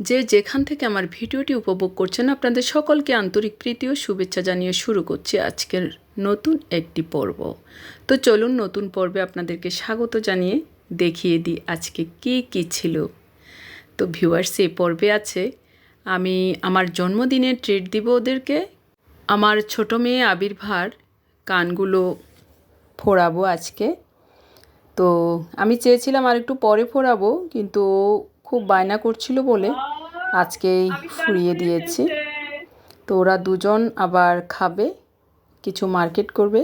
যে যেখান থেকে আমার ভিডিওটি উপভোগ করছেন, আপনাদের সকলকে আন্তরিক প্রীতি ও শুভেচ্ছা জানিয়ে শুরু করছি আজকের নতুন একটি পর্ব। তো চলুন নতুন পর্বে আপনাদেরকে স্বাগত জানিয়ে দেখিয়ে দিই আজকে কী কী ছিল। তো ভিউয়ার্স, এই পর্বে আছে, আমি আমার জন্মদিনে ট্রিট দিব ওদেরকে। আমার ছোট মেয়ে আবির্ভার, কানগুলো ফোড়াবো আজকে। তো আমি চেয়েছিলাম আর একটু পরে ফোড়াবো, কিন্তু খুব বায়না করছিল বলে আজকেই ফুরিয়ে দিয়েছি। তো ওরা দুজন আবার খাবে, কিছু মার্কেট করবে।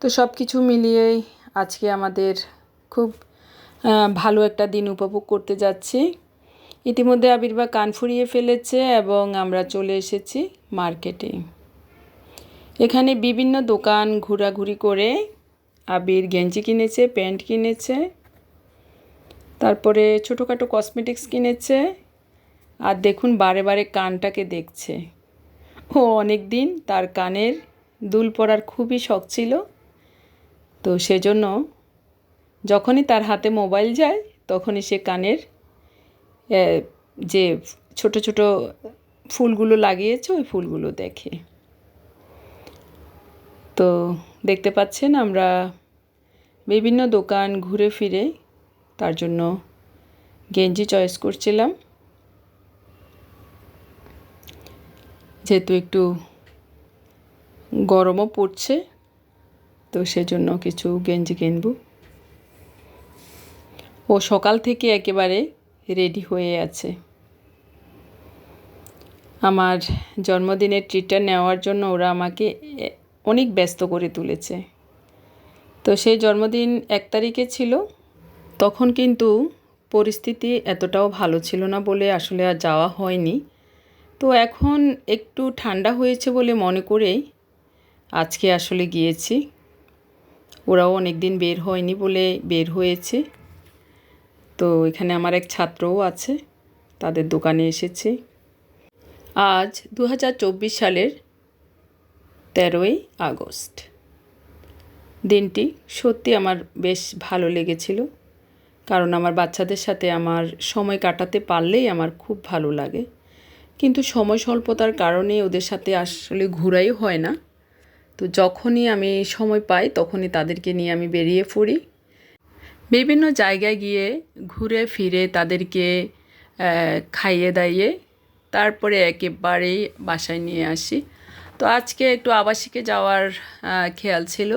তো সব কিছু মিলিয়েই আজকে আমাদের খুব ভালো একটা দিন উপভোগ করতে যাচ্ছি। ইতিমধ্যে আবির্বা কান ফুরিয়ে ফেলেছে এবং আমরা চলে এসেছি মার্কেটে। এখানে বিভিন্ন দোকান ঘোরাঘুরি করে আবির গেঞ্জি কিনেছে, প্যান্ট কিনেছে। তারপরে ছোটোখাটো কসমেটিক্স কিনেছে। আর দেখুন, বারে বারে কানটাকে দেখছে। ও অনেক দিন তার কানের দুল পরার খুবই শখ ছিল। তো সেজন্য যখনই তার হাতে মোবাইল যায়, তখনই সে কানের যে ছোট ছোট ফুলগুলো লাগিয়েছে, ওই ফুলগুলো দেখে। তো দেখতে পাচ্ছেন, আমরা বিভিন্ন দোকান ঘুরে ফিরে তার জন্য গেঞ্জি চয়েস করছিলাম। যেহেতু একটু গরমও পড়ছে, তো সেজন্য কিছু গেঞ্জি কিনব। ও সকাল থেকে একেবারে রেডি হয়ে আছে। আমার জন্মদিনের ট্রিটটা নেওয়ার জন্য ওরা আমাকে অনেক ব্যস্ত করে তুলেছে। তো সেই জন্মদিন এক তারিখে ছিল। তখন কিন্তু পরিস্থিতি এতটাও ভালো ছিল না বলে আসলে আর যাওয়া হয়নি। তো এখন একটু ঠান্ডা হয়েছে বলে মনে করেই আজকে আসলে গিয়েছি। ওরাও অনেক দিন বের হয়নি বলে বের হয়েছে। তো এখানে আমার এক ছাত্রও আছে, তাদের দোকানে এসেছি। আজ দু হাজার চব্বিশ সালের তেরোই আগস্ট। দিনটি সত্যি আমার বেশ ভালো লেগেছিল। কারণ আমার বাচ্চাদের সাথে আমার সময় কাটাতে পারলেই আমার খুব ভালো লাগে। কিন্তু সময় স্বল্পতার কারণে ওদের সাথে আসলে ঘোরাই হয় না। তো যখনই আমি সময় পাই, তখনই তাদেরকে নিয়ে আমি বেরিয়ে পড়ি। বিভিন্ন জায়গায় গিয়ে ঘুরে ফিরে তাদেরকে খাইয়ে দাইয়ে তারপরে একেবারেই বাসায় নিয়ে আসি। তো আজকে একটু আবাসিকে যাওয়ার খেয়াল ছিল।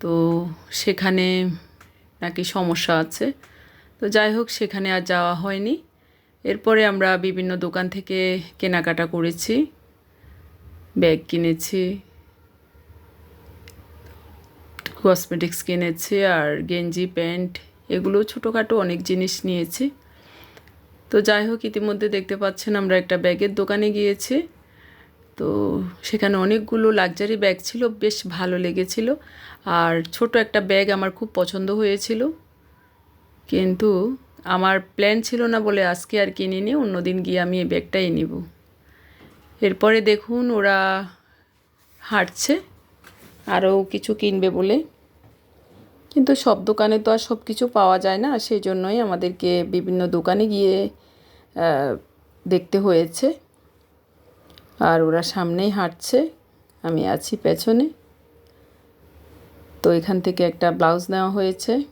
তো সেখানে নাকি সমস্যা আছে। তো যাই হোক, সেখানে আর যাওয়া হয়নি। এরপরে আমরা বিভিন্ন দোকান থেকে কেনাকাটা করেছি, ব্যাগ কিনেছি কসমেটিক্স কিনেছি, আর গেঞ্জি, প্যান্ট, এগুলো ছোটোখাটো অনেক জিনিস নিয়েছি। তো যাই হোক, ইতিমধ্যে দেখতে পাচ্ছেন আমরা একটা ব্যাগের দোকানে গিয়েছি। তো সেখানে অনেকগুলো লাক্সারি ব্যাগ ছিল, বেশ ভালো লেগেছিল। আর ছোট একটা ব্যাগ আমার খুব পছন্দ হয়েছিল। কিন্তু আমার প্ল্যান ছিল না বলে আজকে আর কিনিনি অন্যদিন গিয়ে আমি এই ব্যাগটাই নিব। এরপরে দেখুন ওরা হাঁটছে, আরও কিছু কিনবে বলে। কিন্তু সব দোকানে তো আর সব কিছু পাওয়া যায় না, সেই জন্যই আমাদেরকে বিভিন্ন দোকানে গিয়ে দেখতে হয়েছে। আর ওরা সামনেই হাঁটছে, আমি আছি পেছনে। তো এখান থেকে একটা ব্লাউজ নেওয়া হয়েছে।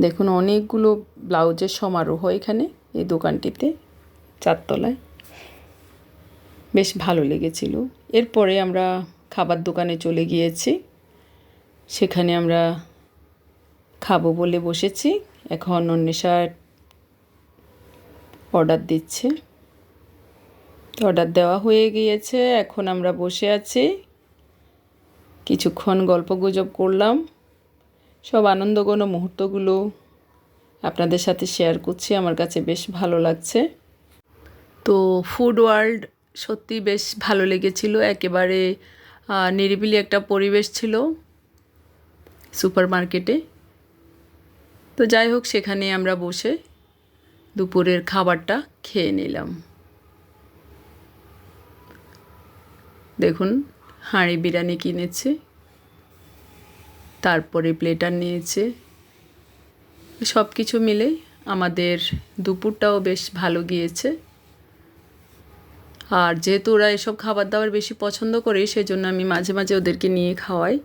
দেখুন, অনেকগুলো ব্লাউজের সমারোহ এখানে, এই দোকানটিতে, চারতলায়। বেশ ভালো লেগেছিল। এরপরে আমরা খাবার দোকানে চলে গিয়েছি। সেখানে আমরা খাব বলে বসেছি। এখন অন্বেষা অর্ডার দিচ্ছে। অর্ডার দেওয়া হয়ে গিয়েছে, এখন আমরা বসে আছি। কিছুক্ষণ গল্প গুজব করলাম। সব আনন্দঘন মুহূর্তগুলো আপনাদের সাথে শেয়ার করছি, আমার কাছে বেশ ভালো লাগছে। তো ফুড ওয়ার্ল্ড সত্যি বেশ ভালো লেগেছিল, একেবারে নিরিবিলি একটা পরিবেশ ছিল সুপার মার্কেটে তো যাই হোক, সেখানে আমরা বসে দুপুরের খাবারটা খেয়ে নিলাম। দেখুন, হাঁড়ি বিরিয়ানি কিনেছে, তারপরে প্লেটার নিয়েছে। সব কিছু মিলে আমাদের দুপুরটাও বেশ ভালো গিয়েছে। আর যেহেতু ওরা এসব খাবার দাবার বেশি পছন্দ করে, সেজন্য আমি মাঝে মাঝে ওদেরকে নিয়ে খাওয়াই।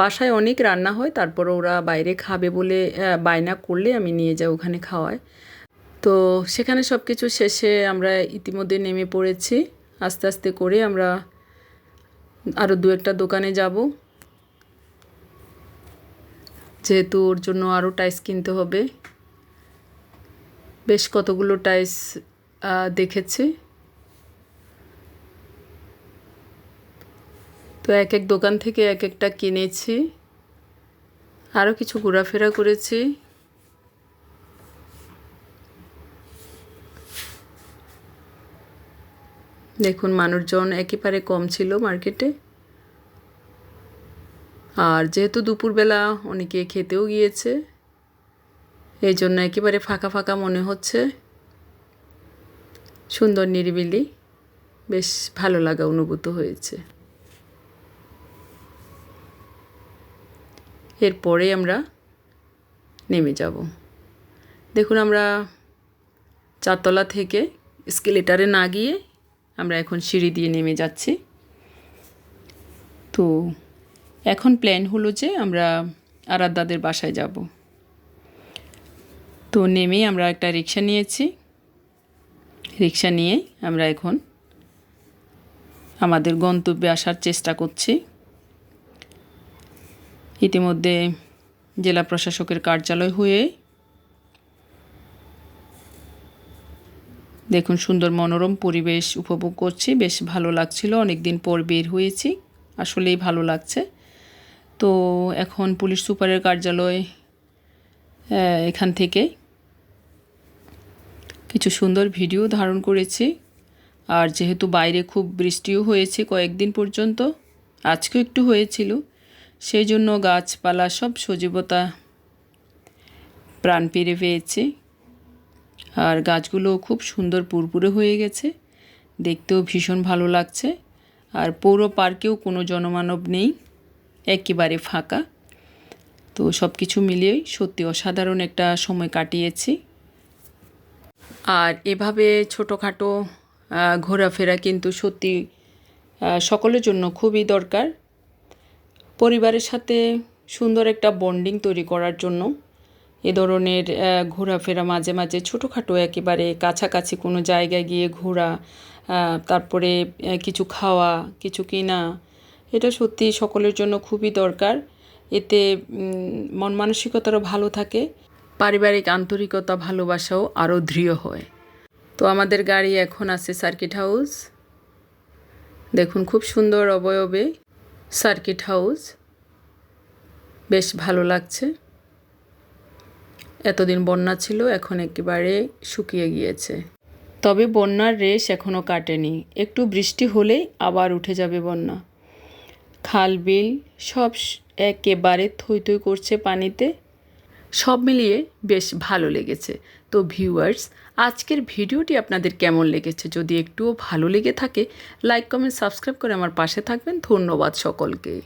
বাসায় অনেক রান্না হয় তারপর ওরা বাইরে খাবে বলে বায়না করলে আমি নিয়ে যাই ওখানে খাওয়াই তো সেখানে সব কিছু শেষে আমরা ইতিমধ্যে নেমে পড়েছি। আস্তে আস্তে করে আমরা আরও দু একটা দোকানে যাব। যেহেতু ওর জন্য আরও টাইস কিনতে হবে। বেশ কতগুলো টাইস দেখেছি। তো এক এক দোকান থেকে এক একটা কিনেছি। আরও কিছু ঘোরাফেরা করেছি। দেখুন, মানুষজন একেবারে কম ছিল মার্কেটে। আর যেহেতু দুপুরবেলা অনেকে খেতেও গিয়েছে, এই জন্য একেবারে ফাঁকা ফাঁকা মনে হচ্ছে। সুন্দর নিরিবিলি, বেশ ভালো লাগা অনুভূত হয়েছে। এরপরে আমরা নেমে যাব। দেখুন, আমরা চারতলা থেকে স্কেলেটারে না গিয়ে আমরা এখন সিঁড়ি দিয়ে নেমে যাচ্ছি। তো এখন প্ল্যান হলো যে আমরা আরাধ্যাদের বাসায় যাব। তো নেমেই আমরা একটা রিক্সা নিয়েছি। রিক্সা নিয়ে আমরা এখন আমাদের গন্তব্যে আসার চেষ্টা করছি। ইতিমধ্যে জেলা প্রশাসকের কার্যালয় হয়ে দেখুন, সুন্দর মনোরম পরিবেশ উপভোগ করছি, বেশ ভালো লাগছিল অনেক দিন পর বের হয়েছি, আসলেই ভালো লাগছে। তো এখন পুলিশ সুপারের কার্যালয় এখান থেকে কিছু সুন্দর ভিডিও ধারণ করেছি। আর যেহেতু বাইরে খুব বৃষ্টিও হয়েছে কয়েকদিন পর্যন্ত, আজকেও একটু হয়েছিল, সেই জন্য গাছপালা সব সজীবতা প্রাণ পেরে পেয়েছে। আর গাছগুলো খুব সুন্দর পুরপুরে হয়ে গেছে। দেখতেও ভীষণ ভালো লাগছে। আর পৌর পার্কেও কোনো জনমানব নেই, একেবারে ফাঁকা। তো সব কিছু মিলিয়েই সত্যি অসাধারণ একটা সময় কাটিয়েছি। আর এভাবে ছোটোখাটো ঘোরাফেরা কিন্তু সত্যি সকলের জন্য খুবই দরকার। পরিবারের সাথে সুন্দর একটা বন্ডিং তৈরি করার জন্য। এ ধরনের ঘোরাফেরা মাঝে মাঝে ছোটোখাটো একেবারে কাছাকাছি কোনো জায়গায় গিয়ে ঘোরা তারপরে কিছু খাওয়া, কিছু কিনা, এটা সত্যি সকলের জন্য খুবই দরকার। এতে মন মানসিকতারও ভালো থাকে, পারিবারিক আন্তরিকতা ভালোবাসাও আরও দৃঢ় হয়। তো আমাদের গাড়ি এখন আছে সার্কিট হাউস। দেখুন খুব সুন্দর অবয়বে সার্কিট হাউস। বেশ ভালো লাগছে। এতদিন বন্যা ছিল, এখন একেবারে শুকিয়ে গিয়েছে। তবে বন্যার রেশ এখনও কাটেনি। একটু বৃষ্টি হলেই আবার উঠে যাবে বন্যা। খাল, বিল সব একেবারে থই থই করছে পানিতে। সব মিলিয়ে বেশ ভালো লেগেছে। তো ভিউয়ার্স, আজকের ভিডিওটি আপনাদের কেমন লেগেছে? যদি একটুও ভালো লেগে থাকে, লাইক, কমেন্ট, সাবস্ক্রাইব করে আমার পাশে থাকবেন। ধন্যবাদ সকলকে।